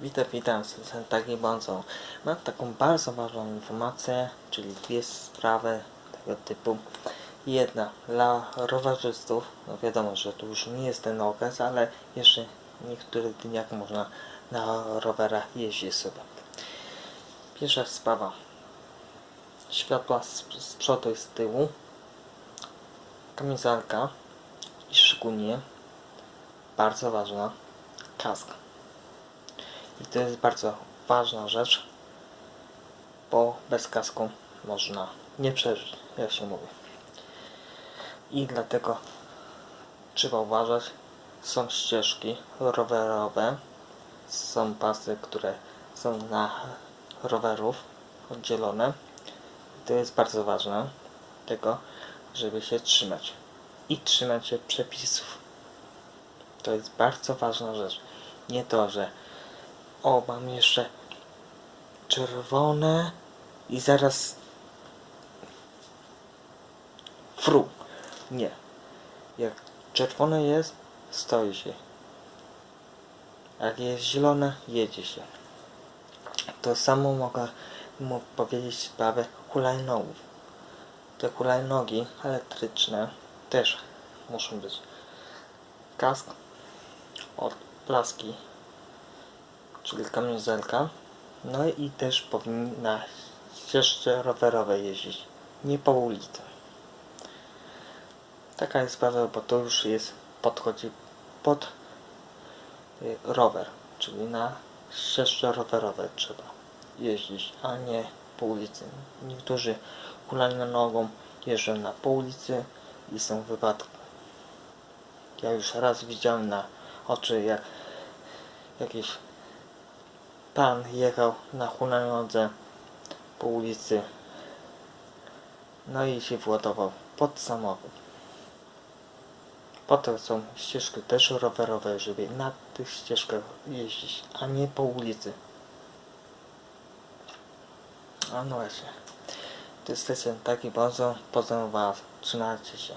Witam, witam, jestem taki Bonzo. Mam taką bardzo ważną informację, czyli dwie sprawy tego typu. Jedna dla rowerzystów, no wiadomo, że to już nie jest ten okres, ale jeszcze niektórych dniach można na rowerach jeździć sobie. Pierwsza sprawa. Światła z, z przodu i z tyłu. Kamizelka i szczególnie bardzo ważna kask. I to jest bardzo ważna rzecz, bo bez kasku można nie przeżyć, jak się mówi. I dlatego trzeba uważać. Są ścieżki rowerowe, są pasy, które są na rowerów oddzielone. I to jest bardzo ważne, tego, żeby się trzymać. I trzymać się przepisów. To jest bardzo ważna rzecz. Nie to, że o, mam jeszcze czerwone i zaraz fru. Nie. Jak czerwone jest, stoi się. Jak jest zielone, jedzie się. To samo mogę mu powiedzieć w sprawie hulajnogów. Te hulajnogi elektryczne też muszą być. Kask od plaski czyli kamizelka. No i też powinni na ścieżce rowerowej jeździć, nie po ulicy. Taka jest sprawa, bo to już jest, podchodzi pod y, rower, czyli na ścieżce rowerowej trzeba jeździć, a nie po ulicy. Niektórzy hulajną nogą jeżdżą na po ulicy i są wypadki. Ja już raz widziałem na oczy, jak jakiś pan jechał na hulajnodze po ulicy no i się władował pod samochód. Po to są ścieżki też rowerowe, żeby na tych ścieżkach jeździć, a nie po ulicy. A no właśnie. To jest taki bardzo, was, trzymajcie się.